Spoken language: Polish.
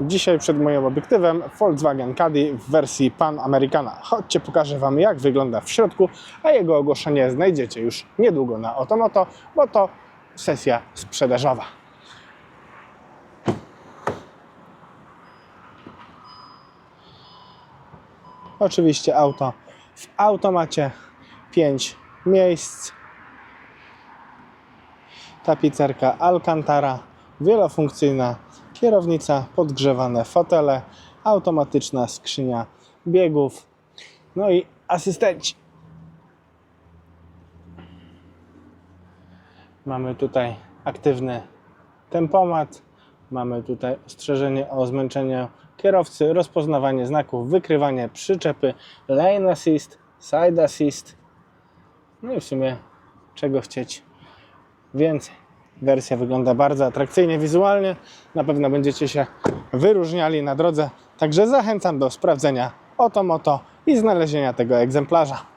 Dzisiaj przed moim obiektywem Volkswagen Caddy w wersji Pan Americana. Chodźcie, pokażę Wam jak wygląda w środku, a jego ogłoszenie znajdziecie już niedługo na Otomoto, bo to sesja sprzedażowa. Oczywiście auto w automacie 5 miejsc. Tapicerka Alcantara, wielofunkcyjna kierownica, podgrzewane fotele, automatyczna skrzynia biegów, no i asystenci. Mamy tutaj aktywny tempomat, mamy tutaj ostrzeżenie o zmęczeniu kierowcy, rozpoznawanie znaków, wykrywanie przyczepy, lane assist, side assist, no i w sumie czego chcieć więcej. Wersja wygląda bardzo atrakcyjnie wizualnie. Na pewno będziecie się wyróżniali na drodze. Także zachęcam do sprawdzenia oto moto i znalezienia tego egzemplarza.